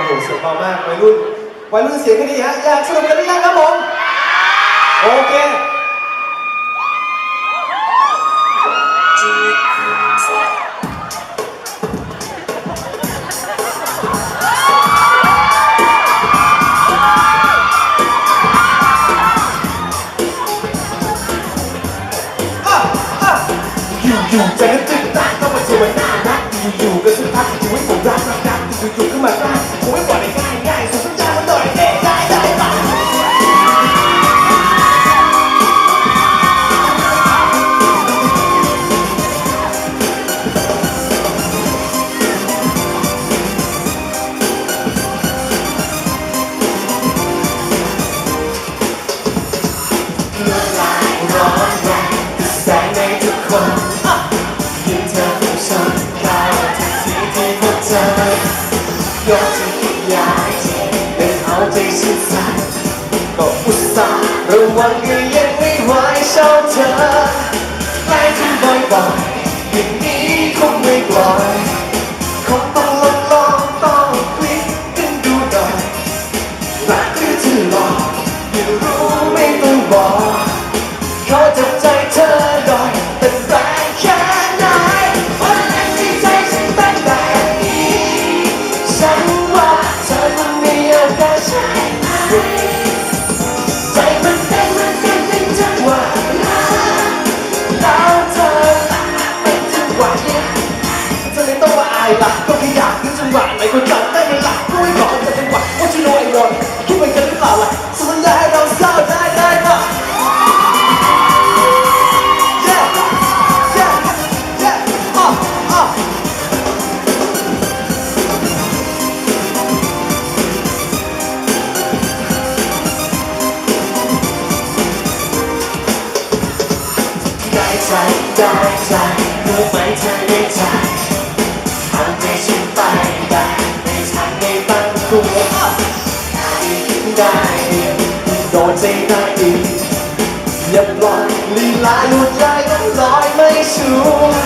อ้โหเสียงเบามากวัยรุ่นวัยรุ่นเสียงแค่นี้ฮะอยากสนุกกันหรือยังครับผมโอเคอยู่ๆใจก็ตึงตังต้องมาสวยน่ารักอยู่ๆก็สักพักชีวิตผมรักรัก รักอยู่ๆขึ้นมาได้คงไม่ปล่อยได้ง่ายง่าย ใจชื่นใจก็อุตส่าห์ระวังก็ยังไม่ไหวชอบเธอใกล้กันบ่อยๆอย่างนี้คงไม่ปล่อยคงต้องลองลองต้องคลิกกันดูหน่อยรักหรือจะหลอกอย่ารู้ไม่ต้องบอกขอจับใจเธอ เธอได้ใจทำให้ฉันไปได้ไม่ทันได้ตั้งตัวได้ดีโดนใจได้ดีอย่าปล่อยลีลาหลุดลายต้องลอยไม่ชัวร์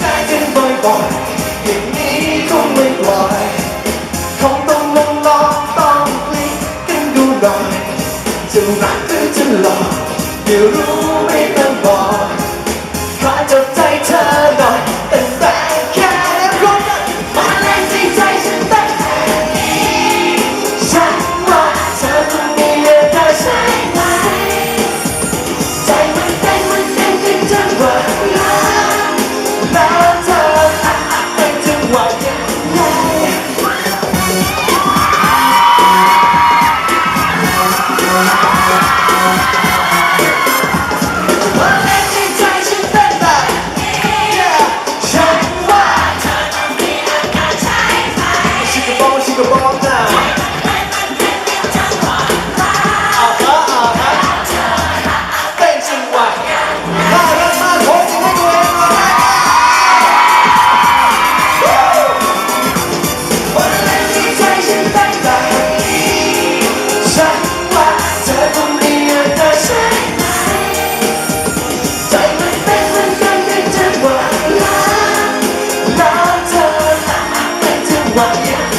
ได้กันบ่อยๆอย่างนี้คงไม่ปล่อยคงต้องลองลองต้องคลิกกันดูหน่อยจะรักหรือจะหลอกเดี๋ยวรู้ไม่ต้องบอก what? Yeah.